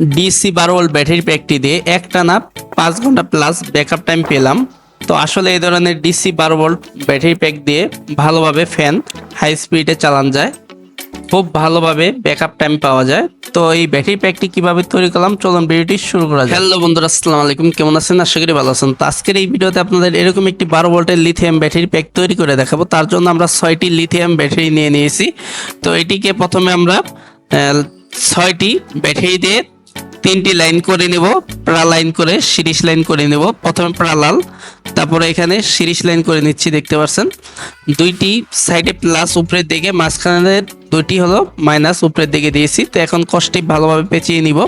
DC বারো volt battery প্যাকটি দিয়ে একটানা পাঁচ ঘণ্টা প্লাস ব্যাকআপ টাইম পেলাম। তো আসলে এই ধরনের ডিসি বারো ভোল্ট ব্যাটারি প্যাক দিয়ে ভালোভাবে ফ্যান হাই স্পিডে চালান যায়। খুব ভালোভাবে ব্যাকআপ টাইম পাওয়া যায়। তো এই ব্যাটারি প্যাকটি কীভাবে তৈরি করলাম, চলুন ভিডিওটি শুরু করা যায় হ্যালো বন্ধুরা, আসসালামু আলাইকুম। কেমন আছেন? আশা করি ভালো আছেন। তো আজকের এই ভিডিওতে আপনাদের এরকম একটি বারো ভোল্টের লিথিয়াম ব্যাটারি প্যাক তৈরি করে দেখাবো। তার জন্য আমরা ছয়টি লিথিয়াম ব্যাটারি নিয়ে নিয়েছি। তো এটিকে প্রথমে আমরা ছয়টি ব্যাটারি দিয়ে তিনটি লাইন করে নেব, প্রা লাইন করে, সিরিজ লাইন করে নেব। প্রথমে প্রালাল তারপরে এখানে সিরিজ লাইন করে নিচ্ছি, দেখতে পাচ্ছেন। দুইটি সাইডে প্লাস উপরের দিকে, মাঝখানে দুইটি হলো মাইনাস উপরের দিকে দিয়েছি। তো এখন কষ্টি ভালোভাবে পেঁচিয়ে নিব,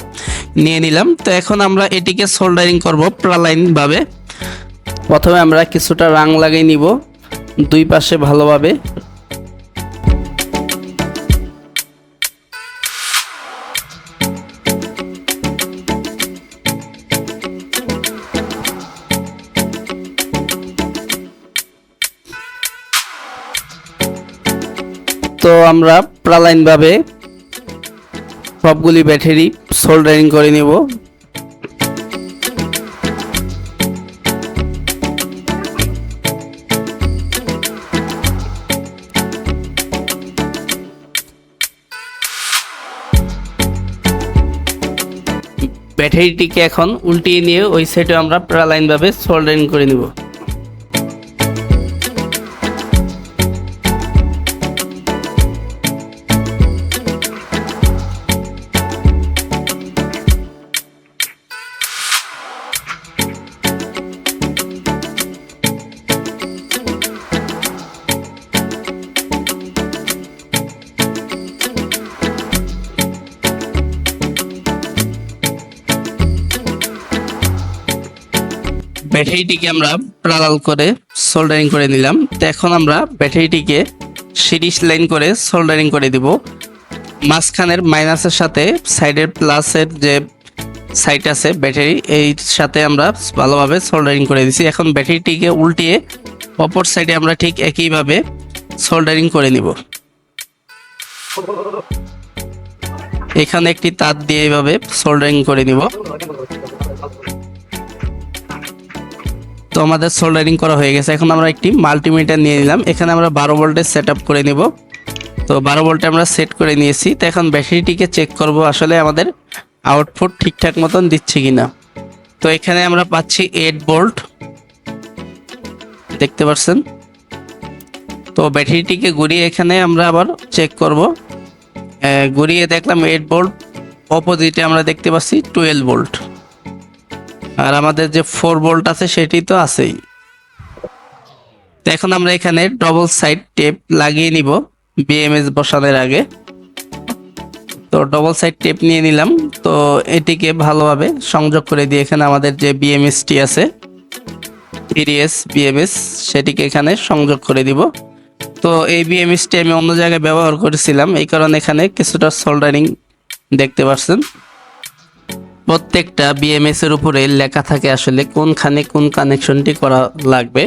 নিয়ে নিলাম। তো এখন আমরা এটিকে সোল্ডারিং করব প্রালাইন ভাবে। প্রথমে আমরা কিছুটা রাং লাগিয়ে নিব, দুই পাশে ভালোভাবে। তো আমরা প্রালাইন ভাবে সবগুলি ব্যাটারি সোল্ডারিং করে নিব। ব্যাটারিটিকে এখন উল্টিয়ে নিয়ে ওই সাইডে আমরা প্রালাইন ভাবে সোল্ডারিং করে নিব। ব্যাটারিটিকে আমরা প্রালাল করে সোল্ডারিং করে নিলাম। তো এখন আমরা ব্যাটারিটিকে সিরিজ লাইন করে সোল্ডারিং করে দিব। মাঝখানের মাইনাসের সাথে সাইডের প্লাসের যে সাইড আছে, ব্যাটারি, এই সাথে আমরা ভালোভাবে সোল্ডারিং করে দিছি। এখন ব্যাটারিটিকে উল্টিয়ে অপর সাইডে আমরা ঠিক একইভাবে সোল্ডারিং করে নিব। এখানে একটি তার দিয়ে এইভাবে সোল্ডারিং করে নিব। তো আমাদের সোল্ডারিং করা হয়ে গেছে। এখন আমরা একটি মাল্টিমিটার নিয়ে নিলাম। এখানে আমরা বারো ভোল্টের সেট করে নিব। তো বারো ভোল্টে আমরা সেট করে নিয়েছি। তো এখন ব্যাটারিটিকে চেক করব আসলে আমাদের আউটপুট ঠিকঠাক মতন দিচ্ছে কিনা। তো এখানে আমরা পাচ্ছি এইট ভোল্ট দেখতে পাচ্ছেন? তো ব্যাটারিটিকে ঘুরিয়ে এখানে আমরা আবার চেক করব। ঘুরিয়ে দেখলাম এইট ভোল্ট অপোজিটে আমরা দেখতে পাচ্ছি টুয়েলভ ভোল্ট আর আমাদের যে ফোর বোল্ট আছে সেটি তো আছেই। এখন আমরা এখানে ডবল সাইড টেপ লাগিয়ে নিব বিএমএস বসানোর আগে। তো ডবল সাইড টেপ নিয়ে নিলাম। তো এটিকে ভালোভাবে সংযোগ করে দিয়ে এখানে আমাদের যে বিএমএসটি আছে পিরিএস বিএমএস সেটিকে এখানে সংযোগ করে দিব। তো এই বিএমএসটি আমি অন্য জায়গায় ব্যবহার করেছিলাম, এই কারণে এখানে কিছুটা সোল্ডারিং দেখতে পাচ্ছেন। প্রত্যেকটা বিএমএস এর উপরে লেখা থাকে আসলে কোনখানে কোন কানেকশনটি করা লাগবে।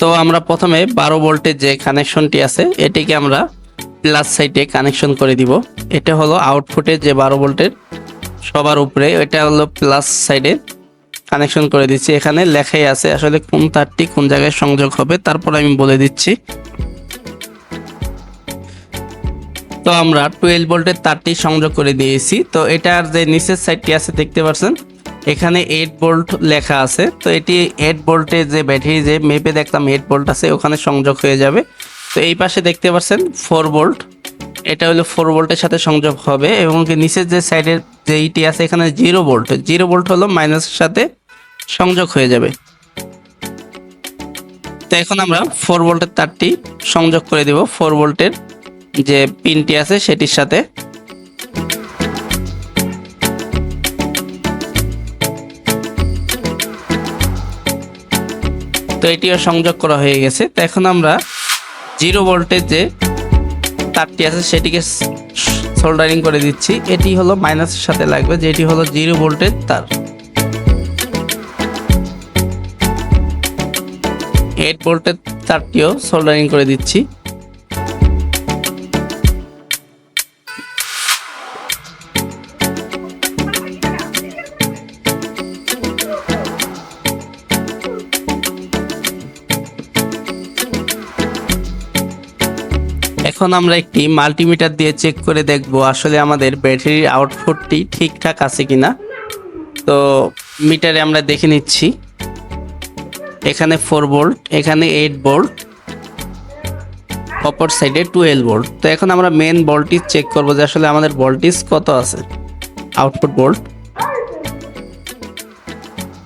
তো আমরা প্রথমে বারো ভোল্টের যে কানেকশনটি আছে, এটিকে আমরা প্লাস সাইডে কানেকশন করে দিব। এটা হলো আউটপুটে যে বারো ভোল্টের সবার উপরে, এটা হলো প্লাস সাইডে কানেকশন করে দিচ্ছি। এখানে লেখাই আছে আসলে কোন তারটি কোন জায়গায় সংযোগ হবে, তারপর আমি বলে দিচ্ছি। তো আমরা টুয়েলভ ভোল্টের তারটি সংযোগ করে দিয়েছি। তো এটার যে নিচের সাইডটি আছে, দেখতে পাচ্ছেন? এখানে এইট ভোল্ট লেখা আছে। তো এটি এইট ভোল্টের যে ব্যাটারি, যে মেপে দেখলাম এইট ভোল্ট আছে, ওখানে সংযোগ হয়ে যাবে। তো এই পাশে দেখতে পাচ্ছেন ফোর ভোল্ট এটা হলো ফোর ভোল্টের সাথে সংযোগ হবে এবং নিচের যে সাইডের যে ইটি আছে, এখানে জিরো ভোল্ট জিরো ভোল্ট হলো মাইনাসের সাথে সংযোগ হয়ে যাবে। তো এখন আমরা ফোর ভোল্টের তারটি সংযোগ করে দেব। ফোর ভোল্টের যে পিনটি আছে সেটির সাথে তো এটিও সংযোগ করা হয়ে গেছে। তো এখন আমরা জিরো ভোল্টের যে তারটি আছে সেটিকে সোল্ডারিং করে দিচ্ছি। এটি হলো মাইনাসের সাথে লাগবে যেটি হলো জিরো ভোল্টের তার। এইট ভোল্টের তারটিও সোল্ডারিং করে দিচ্ছি। এখন আমরা একটি মাল্টিমিটার দিয়ে চেক করে দেখব আসলে আমাদের ব্যাটারির আউটপুটটি ঠিকঠাক আছে কিনা। তো মিটারে আমরা দেখে নিচ্ছি। এখানে ফোর ভোল্ট এখানে এইট ভোল্ট অপর সাইডে টুয়েলভ ভোল্ট তো এখন আমরা মেন ভোল্টেজ চেক করব যে আসলে আমাদের ভোল্টেজ কত আছে আউটপুট ভোল্ট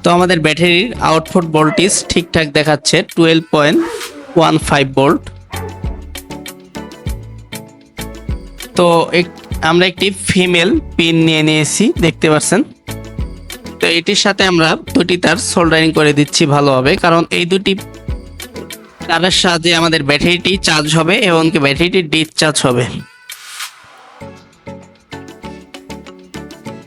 তো আমাদের ব্যাটারির আউটপুট ভোল্টেজ ঠিকঠাক দেখাচ্ছে twelve point one five volt তো আমরা একটি ফিমেল পিন নিয়ে নিয়েছি, দেখতে পাচ্ছেন। তো এটির সাথে আমরা দুটি তার সোল্ডারিং করে দিচ্ছি ভালোভাবে, কারণ এই দুটি তারের সাহায্যে আমাদের ব্যাটারিটি চার্জ হবে এবং কি ব্যাটারিটি ডিসচার্জ হবে।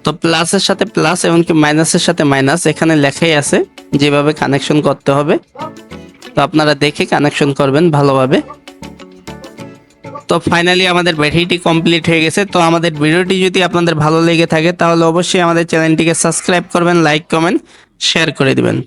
তো প্লাসের সাথে প্লাস এবং কি মাইনাসের সাথে মাইনাস এখানে লেখাই আছে, যেভাবে কানেকশন করতে হবে। তো আপনারা দেখে কানেকশন করবেন ভালোভাবে। তো ফাইনালি আমাদের ব্যাটারিটি কমপ্লিট হয়ে গেছে। তো আমাদের ভিডিওটি যদি আপনাদের ভালো লেগে থাকে, তাহলে অবশ্যই আমাদের চ্যানেলটিকে সাবস্ক্রাইব করবেন লাইক কমেন্ট শেয়ার করে দিবেন।